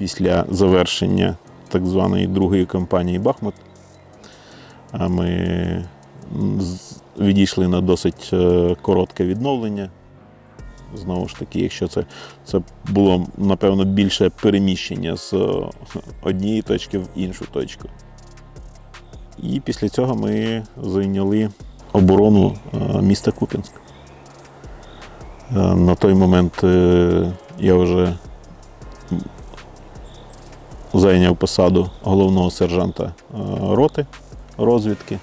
після завершення так званої другої кампанії Бахмут. Ми відійшли на досить е, коротке відновлення. Знову ж таки, якщо це, це було напевно більше переміщення з е, однієї точки в іншу точку. І після цього ми зайняли оборону е, міста Куп'янськ. Е, На той момент я вже зайняв посаду головного сержанта е, роти розвідки.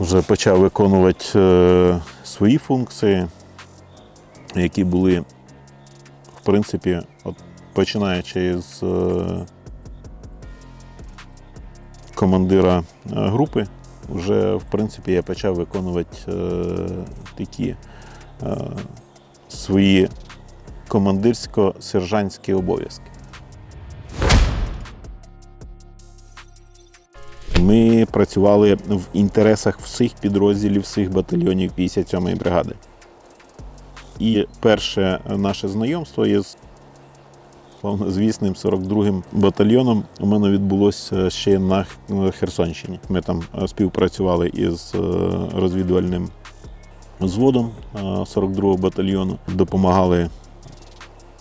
Вже почав виконувати е, свої функції, які були, в принципі, от, починаючи з е, командира групи, вже в принципі я почав виконувати такі свої командирсько-сержантські обов'язки. Ми працювали в інтересах всіх підрозділів, всіх батальйонів 57-ї бригади. І перше наше знайомство із славнозвісним 42-м батальйоном у мене відбулося ще на Херсонщині. Ми там е, співпрацювали із е, розвідувальним взводом е, 42-го батальйону, допомагали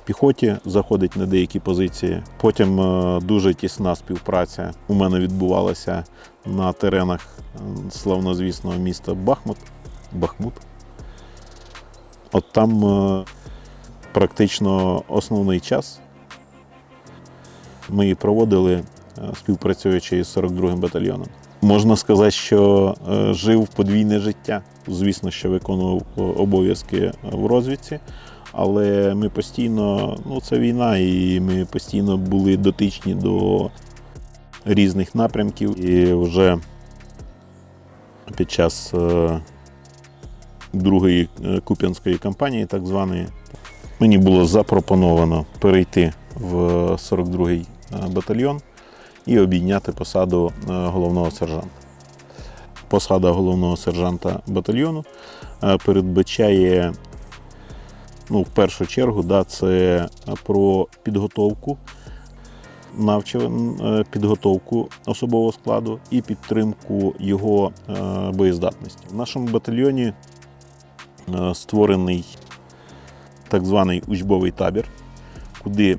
піхоті заходити на деякі позиції. Потім е, дуже тісна співпраця у мене відбувалася на теренах е, славнозвісного міста Бахмут. Бахмут. От там е, практично основний час ми і проводили, співпрацюючи із 42-м батальйоном. Можна сказати, що жив подвійне життя. Звісно, що виконував обов'язки в розвідці, але ми постійно, ну це війна, і ми постійно були дотичні до різних напрямків. І вже під час е, другої е, куп'янської кампанії, так званої, мені було запропоновано перейти в 42-й е, батальйон і обійняти посаду головного сержанта. Посада головного сержанта батальйону передбачає, ну, в першу чергу, да, це про підготовку, навчив- е, підготовку особового складу і підтримку його е, боєздатності. В нашому батальйоні е, створений так званий учбовий табір, куди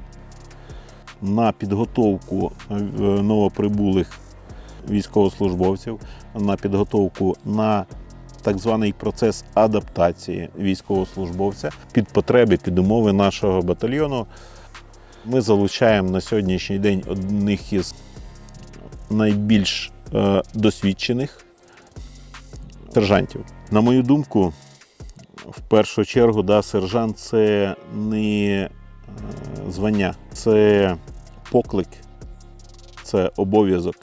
на підготовку новоприбулих військовослужбовців, на підготовку на так званий процес адаптації військовослужбовця під потреби, під умови нашого батальйону. Ми залучаємо на сьогоднішній день одних із найбільш е, досвідчених сержантів. На мою думку, в першу чергу, да, сержант це не е, звання, це поклик, це обов'язок.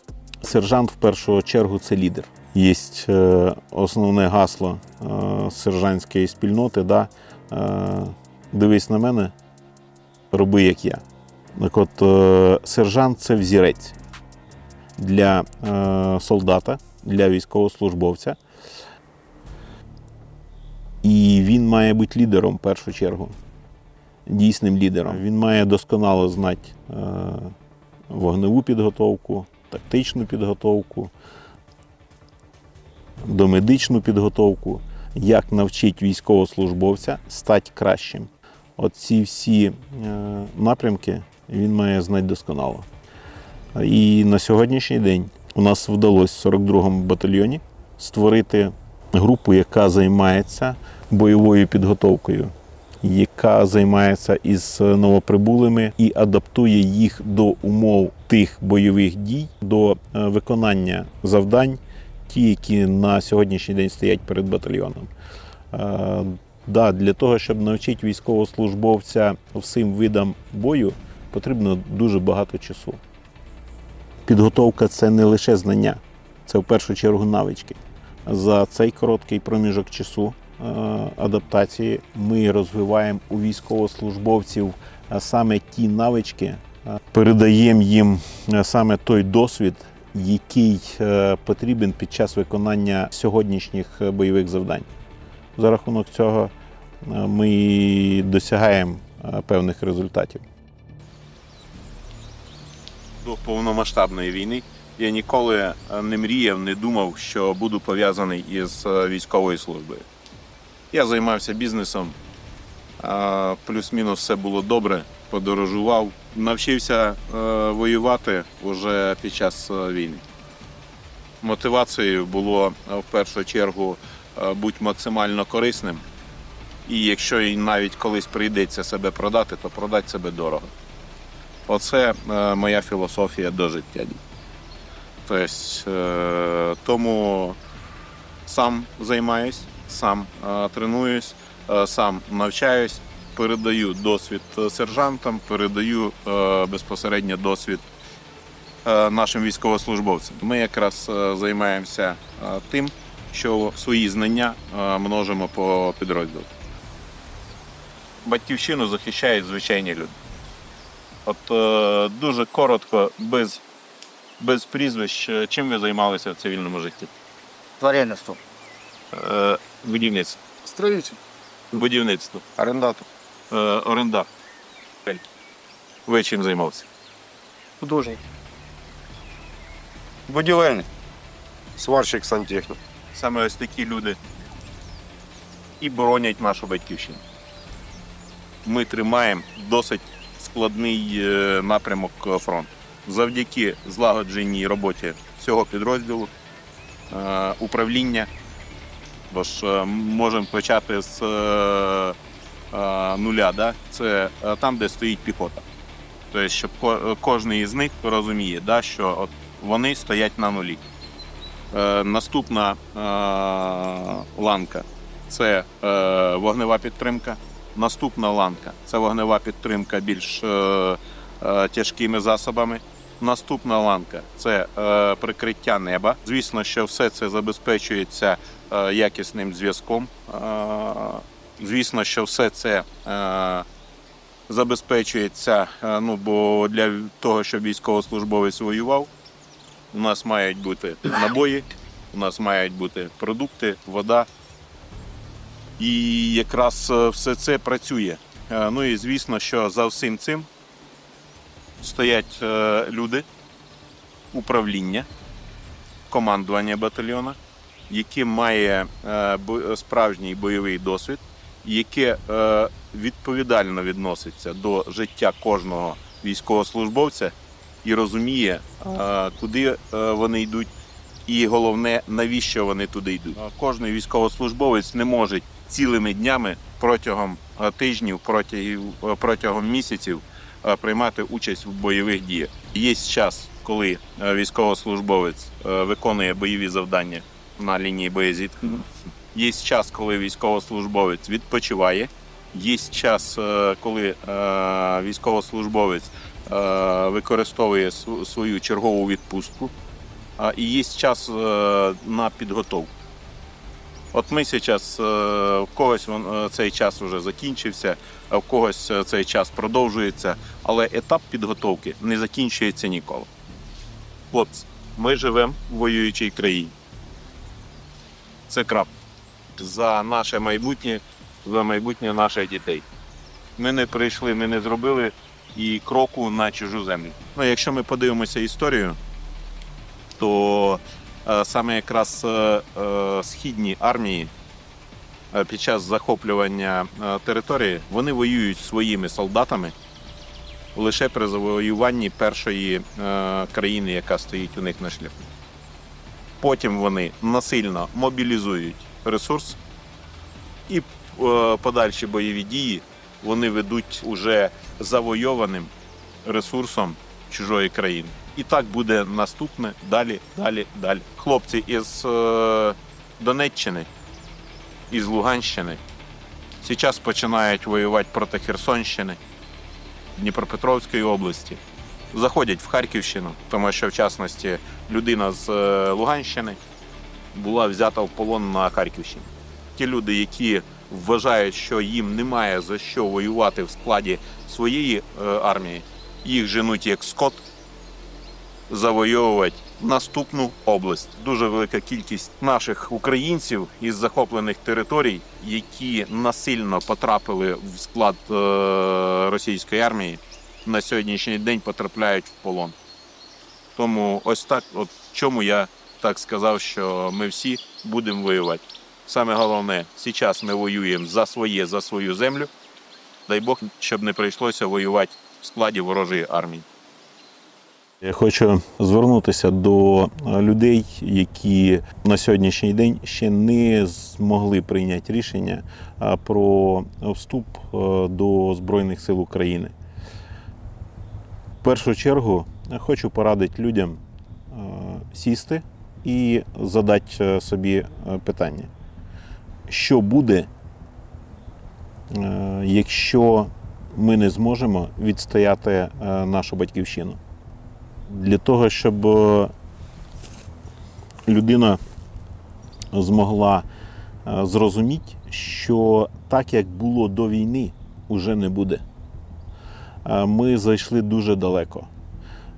Сержант в першу чергу це лідер. Є е, основне гасло е, сержантської спільноти. Да, е, дивись на мене, роби як я. Так от, сержант це взірець для солдата, для військовослужбовця. І він має бути лідером в першу чергу, дійсним лідером. Він має досконало знати вогневу підготовку, тактичну підготовку, домедичну підготовку, як навчити військовослужбовця стати кращим. От ці всі е, напрямки він має знати досконало. І на сьогоднішній день у нас вдалося в 42-му батальйоні створити групу, яка займається бойовою підготовкою, яка займається із новоприбулими і адаптує їх до умов тих бойових дій, до е, виконання завдань, ті, які на сьогоднішній день стоять перед батальйоном. Е, Да, для того, щоб навчити військовослужбовця всім видам бою, потрібно дуже багато часу. Підготовка це не лише знання, це в першу чергу навички. За цей короткий проміжок часу е, адаптації ми розвиваємо у військовослужбовців е, саме ті навички, передаємо їм саме той досвід, який е, потрібен під час виконання сьогоднішніх е, бойових завдань. За рахунок цього е, ми досягаємо певних результатів. до повномасштабної війни я ніколи не мріяв, не думав, що буду пов'язаний із військовою службою. Я займався бізнесом, плюс-мінус все було добре, подорожував, навчився е, воювати вже під час е, війни. Мотивацією було е, в першу чергу бути максимально корисним. І якщо і навіть колись прийдеться себе продати, то продати себе дорого. Оце моя філософія до життя. Тобто, тому сам займаюсь, сам тренуюсь, сам навчаюсь, передаю досвід е, сержантам, передаю е, безпосередньо досвід е, нашим військовослужбовцям. Ми якраз займаємося тим, що свої знання множимо по підрозділу. Батьківщину захищають звичайні люди. От дуже коротко, без, без прізвищ, чим ви займалися в цивільному житті? Тваринництво. Будівництво. Строїтель. Будівництво. Орендатор. Е, орендар. Ви чим займалися? Художник. Будівельник. Сварщик сантехнік. Саме ось такі люди і боронять нашу батьківщину. Ми тримаємо досить складний е, напрямок фронту. Завдяки злагодженій роботі всього підрозділу, е, управління, бо ж можемо почати з нуля. Да? Це е, там, де стоїть піхота. Тобто, щоб ко- кожен із них розуміє, да, що от вони стоять на нулі. Е, наступна е, ланка це е, вогнева підтримка. Наступна ланка це вогнева підтримка більш е, е, тяжкими засобами. Наступна ланка це е, прикриття неба. Звісно, що все це забезпечується е, якісним зв'язком. Е, звісно, що все це е, забезпечується. е, ну, бо для того, щоб військовослужбовець воював, у нас мають бути набої, у нас мають бути продукти, вода. І якраз е, все це працює. Ну і звісно, що за всім цим стоять люди, управління, командування батальйона, яке має справжній бойовий досвід, яке е, відповідально відноситься до життя кожного військовослужбовця і розуміє, е, куди е, вони йдуть, і головне, навіщо вони туди йдуть. Кожний військовослужбовець не може цілими днями протягом тижнів, протягом, протягом місяців е, приймати участь в бойових діях. Є час, коли військовослужбовець е, виконує бойові завдання на лінії боєзіткнення. Є час, коли військовослужбовець відпочиває. Є час, е, коли е, військовослужбовець е, використовує свою чергову відпустку, і є час на підготовку. От ми зараз, в когось цей час вже закінчився, в когось цей час продовжується, але етап підготовки не закінчується ніколи. Хлопці, ми живемо в воюючій країні. Це крап. За наше майбутнє, за майбутнє наших дітей. Ми не прийшли, ми не зробили і кроку на чужу землю. Ну, якщо ми подивимося історію, то е, саме якраз е, е, східні армії е, під час захоплювання е, території вони воюють своїми солдатами лише при завоюванні першої е, країни, яка стоїть у них на шляху. Потім вони насильно мобілізують ресурс і е, подальші бойові дії вони ведуть уже завойованим ресурсом чужої країни. І так буде наступне далі, далі, далі. Хлопці із е, Донеччини, із Луганщини зараз починають воювати проти Херсонщини, Дніпропетровської області. Заходять в Харківщину, тому що, в частності, людина з е, Луганщини була взята в полон на Харківщині. Ті люди, які вважають, що їм немає за що воювати в складі своєї е, армії, їх женуть як скот завойовувати наступну область. Дуже велика кількість наших українців із захоплених територій, які насильно потрапили в склад е, російської армії, на сьогоднішній день потрапляють в полон. Тому ось так, от чому я так сказав, що ми всі будемо воювати. Саме головне, зараз ми воюємо за своє, за свою землю. Дай Бог, щоб не прийшлося воювати в складі ворожої армії. Я хочу звернутися до людей, які на сьогоднішній день ще не змогли прийняти рішення про вступ до Збройних сил України. В першу чергу хочу порадити людям сісти і задати е, собі е, питання, що буде, е, якщо ми не зможемо відстояти нашу батьківщину для того, щоб людина змогла зрозуміти, що так, як було до війни, уже не буде. Ми зайшли дуже далеко.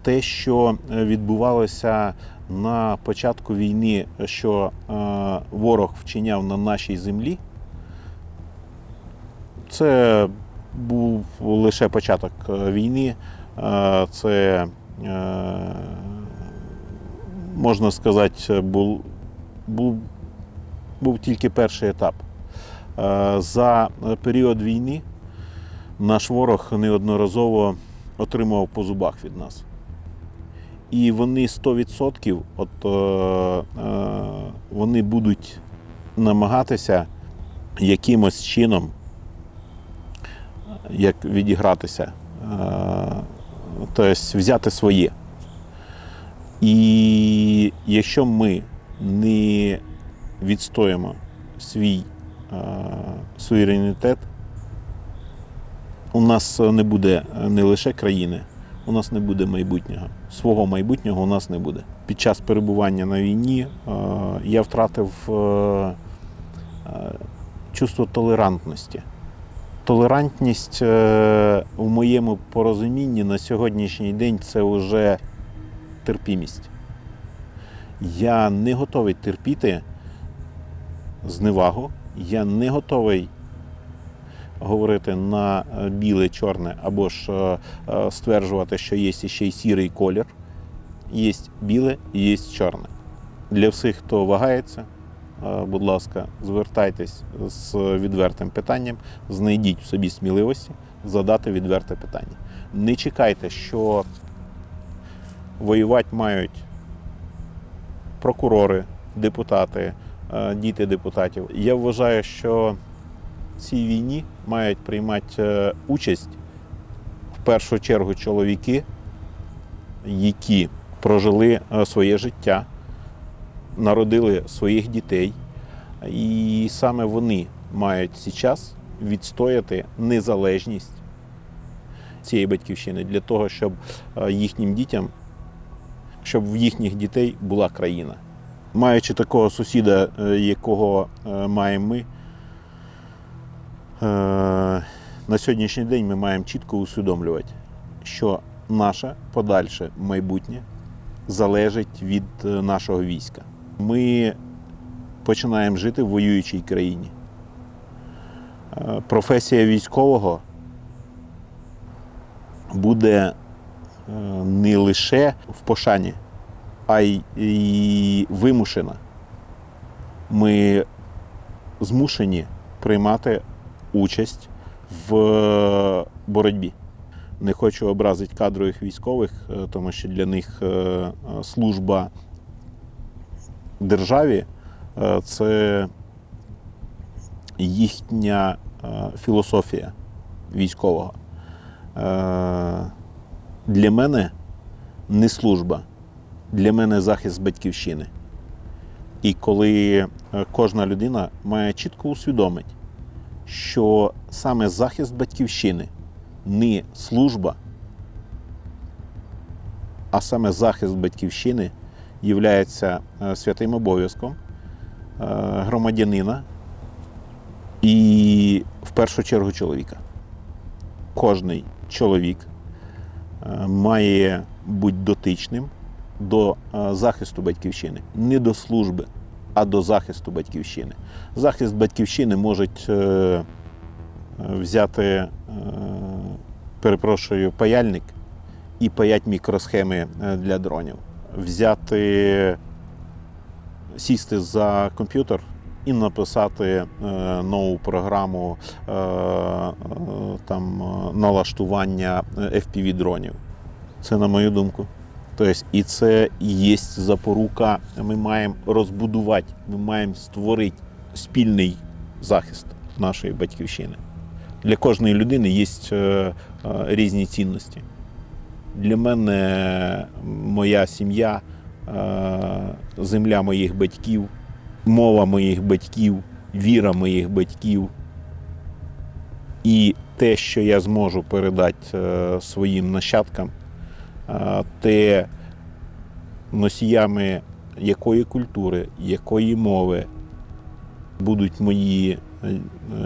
Те, що відбувалося на початку війни, що е, ворог вчиняв на нашій землі, це був лише початок е, війни. Е, Це, можна сказати, був, був, був тільки перший етап. За період війни наш ворог неодноразово отримував по зубах від нас. І вони 100% от, е, е, вони будуть намагатися якимось чином як відігратися, е, тобто взяти своє. І якщо ми не відстоїмо свій е, суверенітет, у нас не буде не лише країни, у нас не буде майбутнього. Свого майбутнього у нас не буде. Під час перебування на війні е, я втратив е, е, чувство толерантності. Толерантність в моєму порозумінні на сьогоднішній день це вже терпімість. Я не готовий терпіти зневагу, я не готовий говорити на е, біле, чорне або ж е, е, стверджувати, що є ще й сірий колір. Є біле і є чорне. Для всіх, хто вагається, будь ласка, звертайтесь з відвертим питанням, знайдіть в собі сміливості задати відверте питання. Не чекайте, що воювати мають прокурори, депутати, діти депутатів. Я вважаю, що цій війні мають приймати е, участь в першу чергу чоловіки, які прожили е, своє життя, народили своїх дітей, і саме вони мають зараз відстояти незалежність цієї батьківщини для того, щоб е, їхнім дітям, щоб в їхніх дітей була країна. Маючи такого сусіда, якого маємо ми, на сьогоднішній день ми маємо чітко усвідомлювати, що наше подальше майбутнє залежить від е, нашого війська. Ми починаємо жити в воюючій країні. Е, Професія військового буде е, не лише в пошані, а й вимушена. Ми змушені приймати участь в боротьбі. Не хочу образити кадрових військових, е, тому що для них е, е, служба державі е, це їхня е, філософія військового. Е, Для мене не служба, для мене захист батьківщини. І коли е, кожна людина має чітко усвідомити, що саме захист батьківщини не служба, а саме захист батьківщини є святим обов'язком е, громадянина і в першу чергу чоловіка. Кожний чоловік е, має бути дотичним до е, захисту батьківщини, не до служби, а до захисту батьківщини. Захист батьківщини можуть е, взяти, е, перепрошую, паяльник і паять мікросхеми е, для дронів. Взяти, сісти за комп'ютер і написати нову програму там, налаштування FPV дронів. Це на мою думку. Тобто, і це і є запорука. Ми маємо розбудувати, ми маємо створити спільний захист нашої батьківщини. Для кожної людини є е, е, різні цінності. Для мене моя сім'я, е, земля моїх батьків, мова моїх батьків, віра моїх батьків. І те, що я зможу передати своїм нащадкам, те носіями якої культури, якої мови будуть мої е,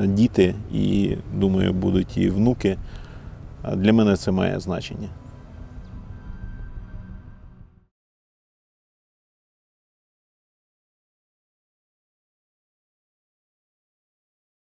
діти, і думаю, будуть і внуки. Для мене це має значення.